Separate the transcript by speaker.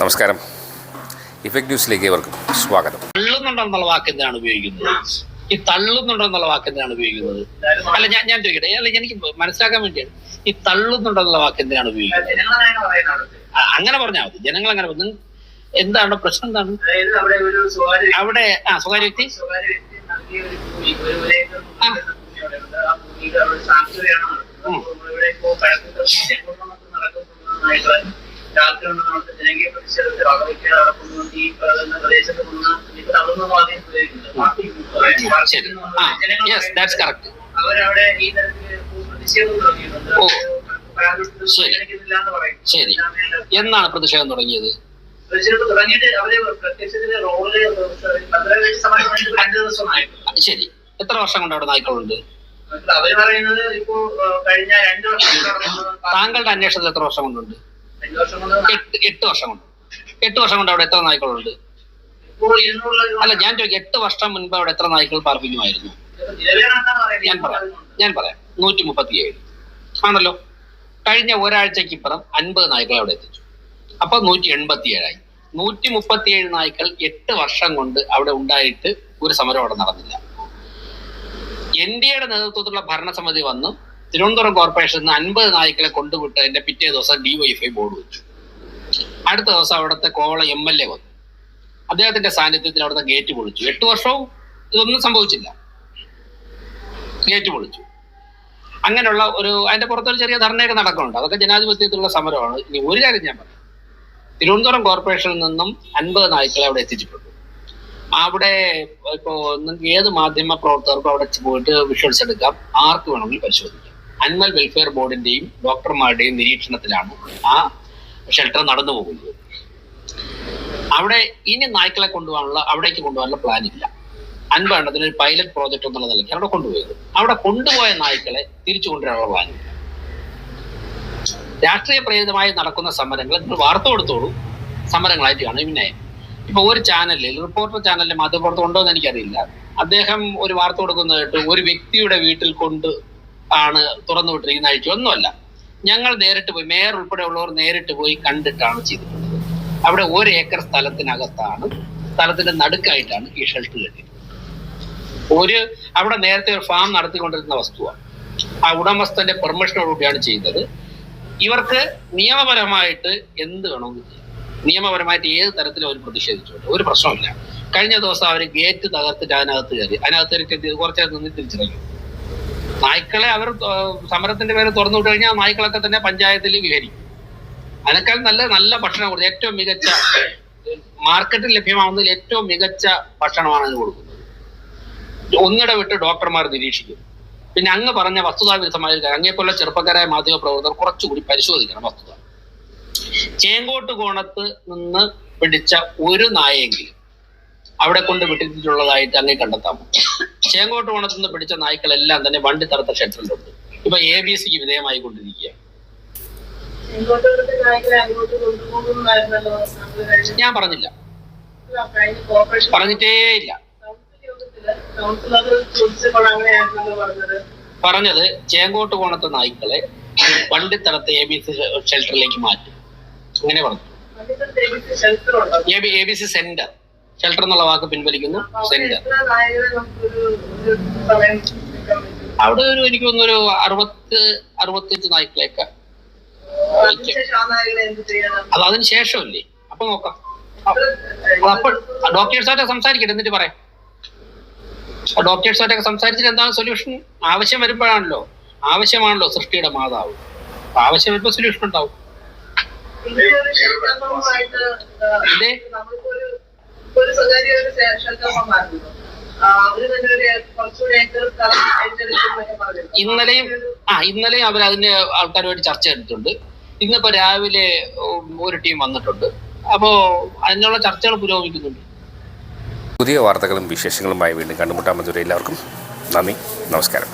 Speaker 1: നമസ്കാരം. ഇഫക്ട് ന്യൂസിലേക്ക് ഇവർക്കും സ്വാഗതം.
Speaker 2: തള്ളുന്നുണ്ടെന്നുള്ള വാക്ക് എന്തിനാണ് ഉപയോഗിക്കുന്നത്? ഈ തള്ളുന്നുണ്ടെന്നുള്ള വാക്ക് എന്തിനാണ് ഉപയോഗിക്കുന്നത്? അല്ല ഞാൻ ഞാൻ ചോദിക്കട്ടെ. അല്ല എനിക്ക് മനസ്സിലാക്കാൻ വേണ്ടിയാണ്. ഈ തള്ളുന്നുണ്ടെന്നുള്ള വാക്ക് എന്തിനാണ് ഉപയോഗിക്കുന്നത് അങ്ങനെ പറഞ്ഞാൽ മതി. ജനങ്ങൾ അങ്ങനെ എന്താണ് പ്രശ്നം എന്താണ്?
Speaker 3: അവിടെ
Speaker 2: ആ സ്വകാര്യ വ്യക്തി?
Speaker 3: ഈ പറയുന്ന പ്രദേശത്ത് നിന്ന് ഇത് ആദ്യം ഉപയോഗിക്കുന്നത്
Speaker 2: ശരി
Speaker 3: അവരവിടെ ഈ തരത്തിൽ പ്രതിഷേധം തുടങ്ങിയിട്ടുണ്ട്
Speaker 2: എന്നാണ് പ്രതിഷേധം തുടങ്ങിയത് ശരി എത്ര വർഷം കൊണ്ട് അവിടെ നായ്ക്കളുണ്ട്? താങ്കളുടെ അന്വേഷണത്തിൽ എത്ര വർഷം കൊണ്ടുണ്ട്
Speaker 3: വർഷം കൊണ്ട്?
Speaker 2: എട്ട് എട്ട് വർഷം കൊണ്ട്. എട്ട് വർഷം കൊണ്ട് അവിടെ എത്ര നായ്ക്കളുണ്ട് അല്ല ഞാൻ ചോദിക്കും എട്ട് വർഷം മുൻപ് അവിടെ എത്ര നായ്ക്കൾ പാർപ്പിക്കുമായിരുന്നു? ഞാൻ പറയാം. ഞാൻ പറയാം. നൂറ്റി മുപ്പത്തി ഏഴ് ആണല്ലോ. കഴിഞ്ഞ ഒരാഴ്ചക്ക് ഇപ്പുറം അൻപത് നായ്ക്കൾ അവിടെ എത്തിച്ചു. അപ്പൊ നൂറ്റി എൺപത്തി ഏഴായി നൂറ്റി മുപ്പത്തി ഏഴ് നായ്ക്കൾ എട്ട് വർഷം കൊണ്ട് അവിടെ ഉണ്ടായിട്ട് ഒരു സമരം അവിടെ നടന്നില്ല. എൻ ഡി എയുടെ നേതൃത്വത്തിലുള്ള ഭരണസമിതി വന്നു തിരുവനന്തപുരം കോർപ്പറേഷനിൽ നിന്ന് അൻപത് നായ്ക്കളെ കൊണ്ടുവിട്ട് എന്റെ പിറ്റേ ദിവസം ഡിവൈഎഫ്ഐ ബോർഡ് വെച്ചു. അടുത്ത ദിവസം അവിടുത്തെ കോവള എം എൽ എ വന്നു. അദ്ദേഹത്തിന്റെ സാന്നിധ്യത്തിൽ അവിടുത്തെ ഗേറ്റ് പൊളിച്ചു. എട്ട് വർഷവും ഇതൊന്നും സംഭവിച്ചില്ല. ഗേറ്റ് പൊളിച്ചു. അങ്ങനെയുള്ള ഒരു അതിന്റെ പുറത്തൊരു ചെറിയ ധർണയൊക്കെ നടക്കുന്നുണ്ട്. അതൊക്കെ ജനാധിപത്യത്തിലുള്ള സമരമാണ്. ഇനി ഒരു കാര്യം ഞാൻ പറയാം. തിരുവനന്തപുരം കോർപ്പറേഷനിൽ നിന്നും അൻപത് നായ്ക്കളെ അവിടെ എത്തിച്ചിട്ടുണ്ട്. അവിടെ ഇപ്പോ നിങ്ങൾക്ക് ഏത് മാധ്യമ പ്രവർത്തകർക്കും അവിടെ പോയിട്ട് വിഷ്വൽസ് എടുക്കാം ആർക്ക് വേണമെങ്കിൽ പരിശോധിക്കാം. അനിമൽ വെൽഫെയർ ബോർഡിന്റെയും ഡോക്ടർമാരുടെയും നിരീക്ഷണത്തിലാണ് ആ ഷെൽട്ടർ നടന്നു പോകുന്നത്. അവിടെ ഇനി നായ്ക്കളെ കൊണ്ടുപോകാനുള്ള അവിടേക്ക് കൊണ്ടുപോകാനുള്ള പ്ലാൻ ഇല്ല. അൻപെണ്ണത്തിന് ഒരു പൈലറ്റ് പ്രോജക്റ്റ് എന്നുള്ള നിലയ്ക്ക് അവിടെ കൊണ്ടുപോയത്. അവിടെ കൊണ്ടുപോയ നായ്ക്കളെ തിരിച്ചു കൊണ്ടുവരാനുള്ള പ്ലാൻ ഇല്ല. രാഷ്ട്രീയ പ്രേരിതമായി നടക്കുന്ന സമരങ്ങൾ നിങ്ങൾ വാർത്ത കൊടുത്തോളൂ. സമരങ്ങളായിട്ട് കാണും. പിന്നെ ഇപ്പൊ ഒരു ചാനലിൽ റിപ്പോർട്ടർ ചാനലിൽ മാധ്യമപ്രവർത്തനം ഉണ്ടോ എന്ന് എനിക്കറിയില്ല. അദ്ദേഹം ഒരു വാർത്ത കൊടുക്കുന്നതായിട്ട് ഒരു വ്യക്തിയുടെ വീട്ടിൽ കൊണ്ട് ആണ് തുറന്നു വിട്ടിരിക്കുന്ന അഴിച്ചു ഒന്നുമല്ല ഞങ്ങൾ നേരിട്ട് പോയി മേയർ ഉൾപ്പെടെയുള്ളവർ നേരിട്ട് പോയി കണ്ടിട്ടാണ് ചെയ്തിട്ടുള്ളത്. അവിടെ ഒരു ഏക്കർ സ്ഥലത്തിനകത്താണ് സ്ഥലത്തിന്റെ നടുക്കായിട്ടാണ് ഈ ഷെൽട്ടർ കെട്ടിയത് ഒരു അവിടെ നേരത്തെ ഒരു ഫാം നടത്തിക്കൊണ്ടിരുന്ന വസ്തുവാണ്. ആ ഉടമസ്ഥന്റെ പെർമിഷനോടുകൂടിയാണ് ചെയ്തത്. ഇവർക്ക് നിയമപരമായിട്ട് എന്ത് വേണമെന്ന് നിയമപരമായിട്ട് ഏത് തരത്തിലും അവർ പ്രതിഷേധിച്ചോട്ടെ ഒരു പ്രശ്നമില്ല കഴിഞ്ഞ ദിവസം അവർ ഗേറ്റ് തകർത്തിട്ട് അതിനകത്ത് കയറി. അതിനകത്ത് കയറി കുറച്ചേരം നിന്ന് തിരിച്ചിറങ്ങി. നായ്ക്കളെ അവർ സമരത്തിന്റെ പേര് തുറന്നു വിട്ട് കഴിഞ്ഞാൽ നായ്ക്കളൊക്കെ തന്നെ പഞ്ചായത്തിൽ വിഹരിക്കും. അതിനേക്കാൾ നല്ല നല്ല ഭക്ഷണം കൊടുക്കും. ഏറ്റവും മികച്ച മാർക്കറ്റിൽ ലഭ്യമാവുന്നതിൽ ഏറ്റവും മികച്ച ഭക്ഷണമാണ് അതിന് കൊടുക്കുന്നത്. ഒന്നിട വിട്ട് ഡോക്ടർമാർ നിരീക്ഷിക്കും. പിന്നെ അങ്ങ് പറഞ്ഞ വസ്തുതാ വിരുദ്ധമായ അങ്ങേക്കുള്ള ചെറുപ്പക്കാരായ മാധ്യമ പ്രവർത്തകർ കുറച്ചുകൂടി പരിശോധിക്കണം വസ്തുത. ചേങ്കോട്ട് കോണത്ത് നിന്ന് പിടിച്ച ഒരു നായെങ്കിലും അവിടെ കൊണ്ട് വിട്ടിട്ടുള്ളതായിട്ട് അങ്ങേ കണ്ടെത്താമോ ചേങ്കോട്ട് ഓണത്തിൽ നിന്ന് പിടിച്ച നായ്ക്കളെല്ലാം തന്നെ വണ്ടി തറുത്ത ക്ഷേത്രത്തിലുണ്ട് ഇപ്പൊ എ ബി സിക്ക് വിധേയമായി കൊണ്ടിരിക്കുക ഞാൻ പറഞ്ഞില്ല. പറഞ്ഞിട്ടേ ഇല്ല.
Speaker 3: പറഞ്ഞത്.
Speaker 2: ചേങ്കോട്ട് കോണത്തെ നായ്ക്കളെ വണ്ടിത്തടത്തെ എ ബി സി ഷെൽട്ടറിലേക്ക് മാറ്റും. അങ്ങനെ പറഞ്ഞു. A B C centre shelter എന്നുള്ള വാക്ക് പിൻവലിക്കുന്നു.
Speaker 3: അപ്പൊ
Speaker 2: സെന്റർ അവിടെ ഒരു എനിക്ക് തോന്നുന്നു ഒരു അറുപത്ത് അറുപത്തിയഞ്ച്
Speaker 3: നായ്ക്കളേക്ക്
Speaker 2: അത് അതിന് ശേഷമല്ലേ? അപ്പൊ നോക്കാം. അപ്പോൾ ഡോക്ടേഴ്സായിട്ട് സംസാരിക്കട്ടെ എന്നിട്ട് പറയാം. ഡോക്ടേഴ്സായിട്ടൊക്കെ സംസാരിച്ചിട്ട് എന്താണ് സൊല്യൂഷൻ ആവശ്യം വരുമ്പോഴാണല്ലോ. ആവശ്യമാണല്ലോ സൃഷ്ടിയുടെ മാതാവ്. അപ്പൊ ആവശ്യം വരുമ്പോ സൊല്യൂഷൻ ഉണ്ടാവും.
Speaker 3: ഒരു സ്വകാര്യ ഒരു പറഞ്ഞു
Speaker 2: ഇന്നലെയും ആ ഇന്നലെയും അവർ അതിന് ആൾക്കാരുമായിട്ട് ചർച്ച ചെയ്തിട്ടുണ്ട് ഇന്നിപ്പോ രാവിലെ ഒരു ടീം വന്നിട്ടുണ്ട്. അപ്പോ അതിനുള്ള ചർച്ചകൾ പുരോഗമിക്കുന്നുണ്ട്.
Speaker 1: പുതിയ വാർത്തകളും വിശേഷങ്ങളുമായി വീണ്ടും കണ്ടുമുട്ടാൻ മധുര എല്ലാവർക്കും നന്ദി നമസ്കാരം.